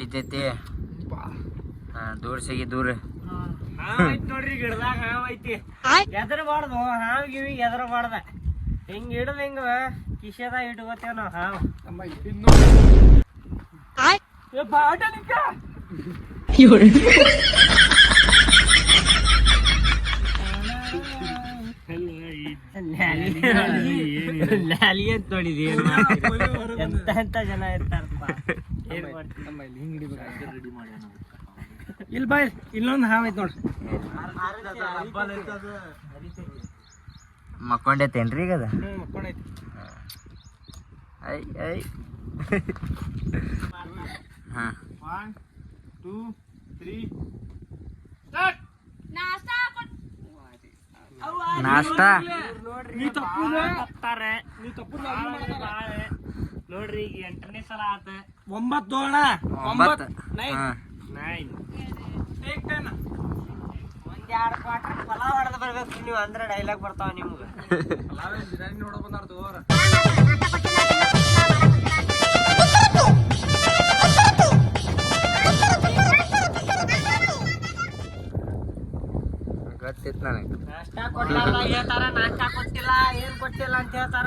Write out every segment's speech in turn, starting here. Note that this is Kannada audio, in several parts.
ನಡಿತೈತಿ ದೂರ ಸಿಗಿ ದೂರ. ನೋಡ್ರಿ ಗಿಡದಾಗ ಹಾವ್ ಐತಿ. ಎದ್ರ ಬಾರ್ದು ಹಾವ್ ಗಿವಿ ಎದ್ರ ಬಾರ್ದ ಹಿಂಗ್ ಹಿಡ್ದ ಹಿಂಗ ಕಿಶದ ಇಟ್ಕೋತೇವ ನಾವ್ ಹಾವ್. ಏ ಬಾಟ ಲ್ಯಾಲಿ ಅಂತ ನೋಡಿದಿ? ಎಂತ ಎಂತ ಜನ ಇರ್ತಾರಪ್ಪ? ಏನ್ ಮಾಡ್ತೀರಿ? ಇಲ್ಲಿ ಬಾಯ್ ಇಲ್ಲೊಂದು ಹಾವೈತ್ ನೋಡ್ರಿ. ಮಕ್ಕೊಂಡೈತೇನ್ರಿ ಈಗ ಅದ? ಮಕ್ಕೊಂಡೈತಿ ಐ ಐ. ಹಾ. ಒನ್ ಟೂ ತ್ರೀ ನಾಷ್ಟ ನೀ ತಪ್ಪು ತಪ್ತಾರೆ. ನೀ ತಪ್ಪು ನೋಡ್ರಿ ಈಗ ಎಂಟನೇ ಸಲ ಆತ. ಒಂಬತ್ತು ಅಣ್ಣ. ಒಂಬತ್ತು. ನೈನ್. ಒಂದ್ ಎರಡು ಕ್ವಾರ್ಟರ್ ಪಲಾವ್ ಹೊಡೆದು ಬರ್ಬೇಕು. ನೀವು ಅಂದ್ರೆ ಡೈಲಾಗ್ ಬರ್ತಾವ ನಿಮ್ಗೆ. ಪಲಾವ್ ಬಿರಿಯಾನಿ ನಾಷ್ಟ ಹೇಳ್ತಾರ ನಾಷ್ಟ ಕೊಟ್ಟಿಲ್ಲ ಏನ್ ಕೊಟ್ಟಿಲ್ಲ ಅಂತ ಹೇಳ್ತಾರ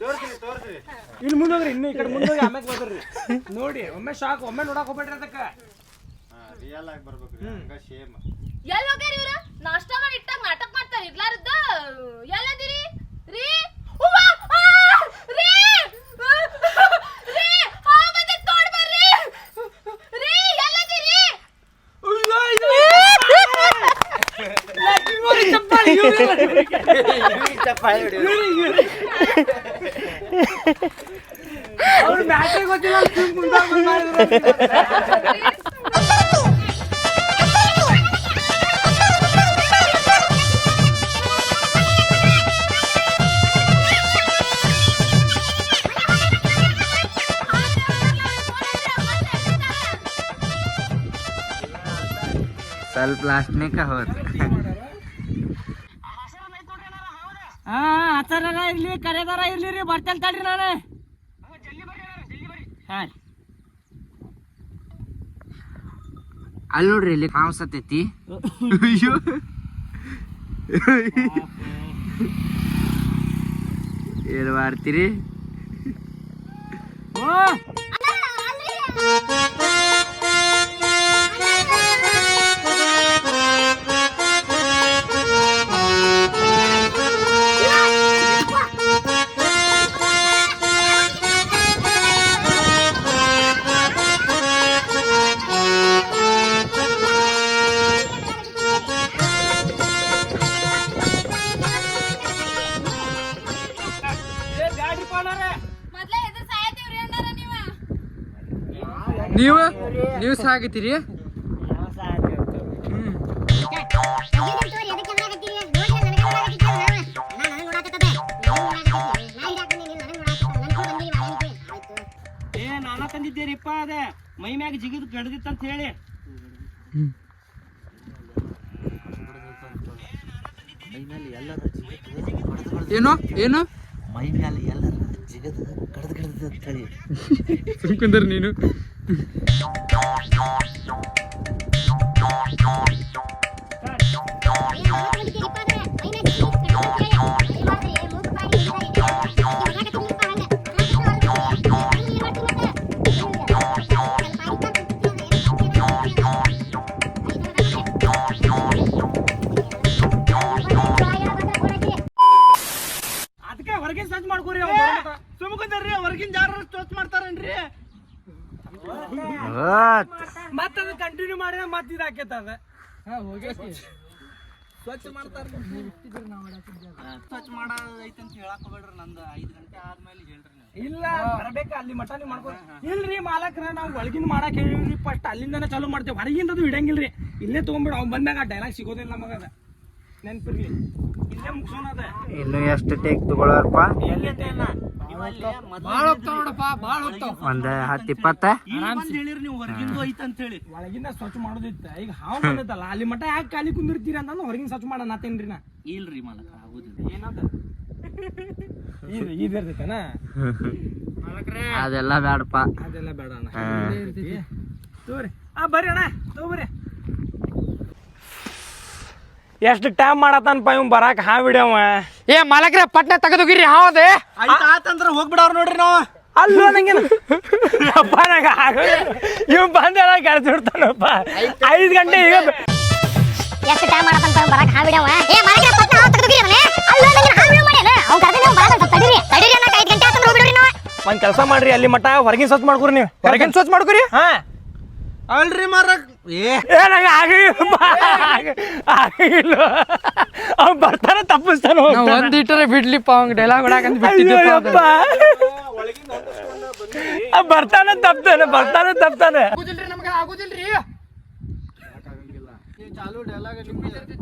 ಇಲ್ಲಿ ಮುಂದೋಗ್ರಿ ಇನ್ನು ಈ ಕಡೆ ಮುಂದೋಗಿ ಆಮ್ಯಾಗ ಬರ್ರಿ ನೋಡಿ ಒಮ್ಮೆ ಶಾಕ್ ಒಮ್ಮೆ ನೋಡಕ್ ಹೋಗ್ಬೇಡ್ರಿ ಅದಕ್ಕ. ಎಲ್ಲಿ ಹೋಗ್ಯಾರ ಇವ್ರ? ನಾಷ್ಟ ಮಾಡಿ ಇಟ್ಟಾಗ ನಾಟಕ ಮಾಡ್ತಾರ ಇರ್ಲಾರದ್ದ. ಎಲ್ಲದಿರಿ ರೀ? ರೀ? ಹಾವ್ ಅವ್ರು ಬ್ಯಾಟ್ರಿ ಗೊತ್ತಿಲ್ಲ ಸುಮ್ ಮುಂದಾಗ್ ಬಂದ್ ಮಾಡಿದ್ರು. ಸ್ವಲ್ಪ ಲಾಸ್ಟ್ನೇಕ ಹೋತ್ ಹಾ ಆಚಾರ ಇರ್ಲಿ ಕರೆದಾರ ಇರ್ಲಿ ರೀ ಬರ್ತೇನೆ ತಡ್ರಿ ನಾನು. ಹಾ ಅಲ್ಲಿ ನೋಡ್ರಿ ಇಲ್ಲಿ ಹಾವ್ ಸತ್ತೈತಿ ಅಯ್ಯೋ. ಏನ್ ಮಾಡ್ತೀರಿ? ಓ! ಸಾಗಿತೀರಿ ಏ ನಾನ ತಂದಿದ್ದೇರಿಪ್ಪ ಅದೇ. ಮೈ ಮ್ಯಾಗ ಜಿಗಿದ್ ಗಡ್ದಿತ್ತಂತ ಹೇಳಿ. ಏನು? ಏನು? ಮೈ ಮ್ಯಾಲ ಎಲ್ಲರ ಜಿಗದ ಕಡ್ದು ಕಡ್ದು ಅಂತೇಳಿ ಸುಮ್ಕುಂದ್ರ ನೀನು. ಅದಕ್ಕೆ ಹೊರಗಿನ ಸರ್ಚ್ ಮಾಡ್ಕೋರಿ ಸುಮ್ಕೊಂಡ್ರಿ ಹೊರಗಿನ ಜಾರ ಸ್ವಚ್ಛ ಮಾಡ್ತಾರೇನ್ರಿ? ಮತ್ತ ಅದು ಕಂಟಿನ್ಯೂ ಮಾಡಿದ್ರೆ ಮತ್ತೆ ಇದು ಹಾಕೈತ ಅದ ಸ್ವಚ್ಛ ಮಾಡ್ತಾರ ಸ್ವಚ್ಛ ಮಾಡೋದೈತೆ ಅಂತ ಹೇಳಕ್ ಹೋಗ್ಬೇಡ್ರಿ ನಂದು ಐದು ಗಂಟೆ ಆದ್ಮೇಲೆ ಹೇಳ್ರಿ ಇಲ್ಲ ಬರಬೇಕ ಅಲ್ಲಿ ಮಟಾನಿ ನೀವು ಮಾಡ್ಕೊ ಇಲ್ರಿ ಮಾಲಕ್ರ ನಾವು ಒಳಗಿಂದ ಮಾಡಕ್ ಹೇಳಿವ್ರಿ ಫಸ್ಟ್ ಅಲ್ಲಿಂದನೇ ಚಾಲೂ ಮಾಡ್ತೇವೆ. ಹೊರಗಿಂದದು ಇಡಂಗಿಲ್ರಿ. ಇಲ್ಲೇ ತಗೊಂಡ್ಬಿಡ ಅವ್ನು ಬಂದಾಗ ಡೈಲಾಗ್ ಸಿಗೋದಿಲ್ಲ ನಮಗದ. ನೆನ್ಪಿರ್ಲಿ. ಇಲ್ಲೇ ಮುಗಿಸೋಣ ಅದ. ಇನ್ನು ಎಷ್ಟು ಟೇಕ್ ತಗೊಳ್ಳೋರಪ್ಪ ಎಲ್ಲಿಂದ ಇಲ್ಲ ಭಾಳ ಹೋಗ್ತಾವ ನೋಡಪ್ಪ ಭಾಳ ಹೋಗ್ತಾವ. ಒಂದ್ ಹತ್ತು ಇಪ್ಪತ್ತ? ಹೇಳಿರಿ ನೀವು ಹೊರಗಿಂದು ಐತ ಅಂತ ಹೇಳಿ ಒಳಗಿಂದ ಸ್ವಚ್ಛ ಮಾಡೋದಿತ್ತ. ಈಗ ಹಾವು ಬಂದೈತಲ್ಲ ಅಲ್ಲಿ ಮಠ ಯಾಕೆ ಖಾಲಿ ಕುಂದಿರ್ತೀರಿ ಅಂತ ಹೊರಗಿನ ಸ್ವಚ್ಛ ಮಾಡೋಣ ಆತೇನ್ರಿ ನಾ? ಇಲ್ರಿ ಮಾಲಕ ಆಗುದಿಲ್ಲ. ಏನದ ಇದು ಇರ್ತೈತನ? ಅದೆಲ್ಲ ಬೇಡಪ್ಪ ಅದೆಲ್ಲ ಬೇಡ ಅಣ್ಣ. ಹಾ. ತಗೋರಿ. ಆ ಬರ್ರಿ ಅಣ್ಣ ತಗೋಬರ್ರಿ. ಎಷ್ಟು ಟೈಮ್ ಮಾಡತ್ತಾನಪ್ಪ ಇವ್ ಬರಾಕ ಹಾ ಬಿಡ್ಯವ ಏ ಮಾಲಕ್ರೆ ಪಟ್ನೆ ತೆಗೆದೋಗಿರಿ ಹಾವದೆ ಆತಂದ್ರ ಹೋಗ್ಬಿಡವ್ರ ನೋಡ್ರಿ ನಾವು. ಅಲ್ಲೋ ನಂಗೇನು. ಅಪ್ಪ ನಂಗೆ ಇವ್ ಬಂದೆಲ್ಲ ಕೆಲಸ ಬಿಡ್ತಾನಪ್ಪ ಐದು ಗಂಟೆ ಈಗ ಎಷ್ಟು ಟೈಮ್ ಮಾಡತ್ತಂತ ಹಾ ಏ ಮರಕ್ಕೆ ಪಟ್ನ ಹಾವು ತೆಗೆದುಗಿರಿ ಅವನೇ ಅಲ್ಲ ನಂಗೆ ಹಾವಿಡ ಮಾಡ್ಯಾನ ಅವ್ನು ಕರೆದ ನೀವು ಸ್ವಲ್ಪ ತಡೀರಿ ತಡೀರಿ ಅನ್ನಕ್ಕೆ ಐದು ಗಂಟೆ ಆತಂದ್ರೆ ಹೋಗ್ಬಿಡ್ರಿ ನಾವು. ಒಂದ್ ಕೆಲಸ ಮಾಡ್ರಿ ಅಲ್ಲಿ ಮಟ್ಟ ಹೊರಗಿನ ಸ್ವಚ್ಛ ಮಾಡ್ಕೊರಿ ನೀವು. ಹೊರಗಿನ ಸ್ವಚ್ಛ ಮಾಡ್ಕೊರಿ? ಹಾ. ಅಲ್ರಿ ಮಾರಕ್. ಏ. ಏ ನಂಗೆ ಆಗಿಲ್ಲ ಅವ್ನು ಬರ್ತಾನೆ ತಪ್ಪಿಸ್ತಾನೆ. ಒಂದ್ ಇಟ್ಟರೆ ಬಿಡ್ಲಿಪ್ಪ ಅವಂಗ ಡೈಲಾಗ್ ಹೊಡಕಂತ ಬಿಟ್ಟಿದ್ದಪ್ಪ ಬರ್ತಾನೆ ತಪ್ತಾನೆ ಬರ್ತಾನೆ ತಪ್ತಾನೆ. ಆಗುದಿಲ್ರಿ ನಮ್ಗೆ ಆಗುದಿಲ್ರಿ.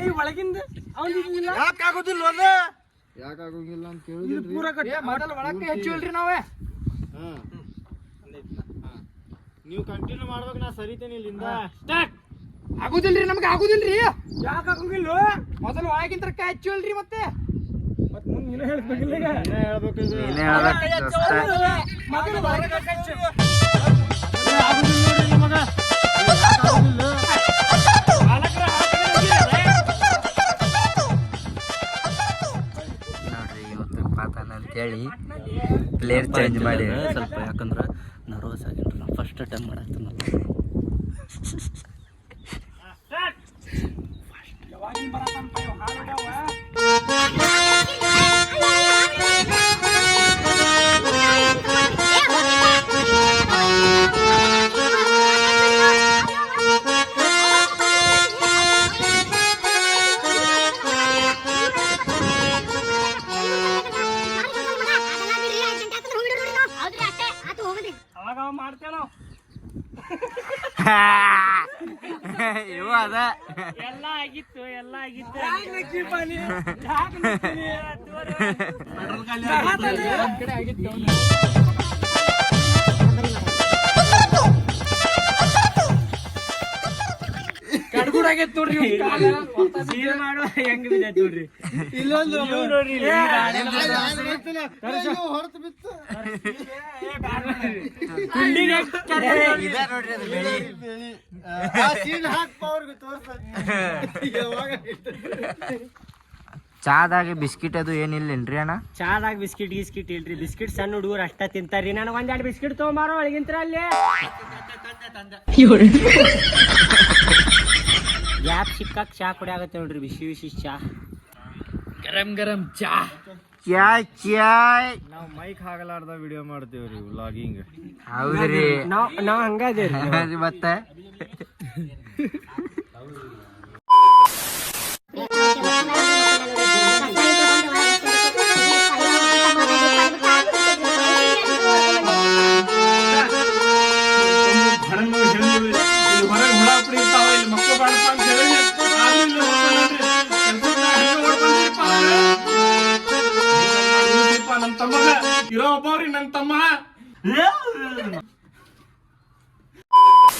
ಐ ಒಳಗಿಂದ. ಅವ್ನ್ ಇರ್ಲಿಲ್ಲ. ಯಾಕೆ ಆಗುದಿಲ್ಲ ಪೂರ ಕಟ್ಟಿ ಮೊದಲ ಒಳಕ್ಕೆ ಹೆಚ್ಚಿಲ್ರಿ ನಾವೇ. ನೀವು ಕಂಟಿನ್ಯೂ ಮಾಡ್ಬೇಕು ನಾ ಸರಿತೇನೆ ಇಲ್ಲಿಂದ. ಆಗುದಿಲ್ರಿ ನಮ್ಗೆ ಆಗುದಿಲ್ರಿ. ಯಾಕೆ ಆಗುದಿಲ್ಲ? ಮೊದಲ ಒಳಗಿಂತ ಹೆಚ್ಚಿಲ್ರಿ ಮತ್ತೆ? ಮತ್ ಮುಂದೆ ನೀನು ಹೇಳ್ಬೇಕಿಲ್ಲ ಈಗ. ನೀನೇ ಹೇಳ್ಬೇಕು ನೋಡ್ರಿ ಇವತ್ತು ಪಾತಾನ ಅಂತೇಳಿ ಪ್ಲೇರ್ ಚೇಂಜ್ ಮಾಡಿ. ಸ್ವಲ್ಪ ಯಾಕಂದ್ರೆ ನರ್ವಸ್ ಆಗಿ ನಾ ಫಸ್ಟ್ ಟೈಮ್ ಮಾಡತ್ತೀನಲ್ಲ ಯಾವಾಗಿನ ಮಾಡ್ತೇವ ನಾವು? ಇವ ಅದ. ಎಲ್ಲ ಆಗಿತ್ತು ಎಲ್ಲ ಆಗಿತ್ತು. ಯಾಕೆ ನಕ್ಕಿ ಪಾನಿ? ಯಾಕೆ ನಕ್ಕಿನಿ? ಕಡ್ಗುಡಾಗೈತ್ ನೋಡ್ರಿ ಇವ್ನ್ ಕಾಲ. ಸೀರೆ ಮಾಡುವ ಹೆಂಗ್ ಬಿದ್ದೈತ್ ನೋಡ್ರಿ ಇಲ್ಲೊಂದು ನೋಡ್ರಿ ಇಲ್ಲಿ. ಈ ಗಾಡಿ ಏ, ಬ್ಯಾಡ ನೋಡ್ರಿ. ಕುಂಡಿಗೆ ಇದ ನೋಡ್ರಿ ಅದು ಬೆಳಿ ಚಾದಾಗ ಬಿಸ್ಕಿಟ್ ಅದು ಏನಿಲ್ಲೇನ್ರಿ ಅಣ್ಣ? ಚಾದಾಗ ಬಿಸ್ಕಿಟ್ ಗಿಸ್ಕಿಟ್ ಇಲ್ರಿ. ಬಿಸ್ಕಿಟ್ ಸಣ್ಣ ಹುಡುಗರು ಅಷ್ಟ ತಿಂತಾರ್ರಿ. ನನಗೆ ಒಂದೆರಡು ಬಿಸ್ಕಿಟ್ ತಗೊಂಬಾರೋ ಒಳಗಿಂತ್ರ ಅಲ್ಲಿ ಗ್ಯಾಪ್ ಸಿಕ್ಕಾಕ್ ಚಾ ಕುಡಿಯಾಗತ್ತೆ ನೋಡ್ರಿ ಬಿಸಿ ಬಿಸಿ ಚಾ. ಗರಂ ಗರಂ ಚಾ. ಚಾಯ್ ಚಾ ನಾವು ಮೈಕ್ ಹಾಗಲಾರ್ದ ವಿಡಿಯೋ ಮಾಡ್ತೇವ್ರಿ ವ್ಲಾಗಿಂಗ್ ಹೌದ್ರಿ. ನಾವು ನಾವ್ ಹಂಗ ಅದೇವ್ರಿ ಮತ್ತೆ?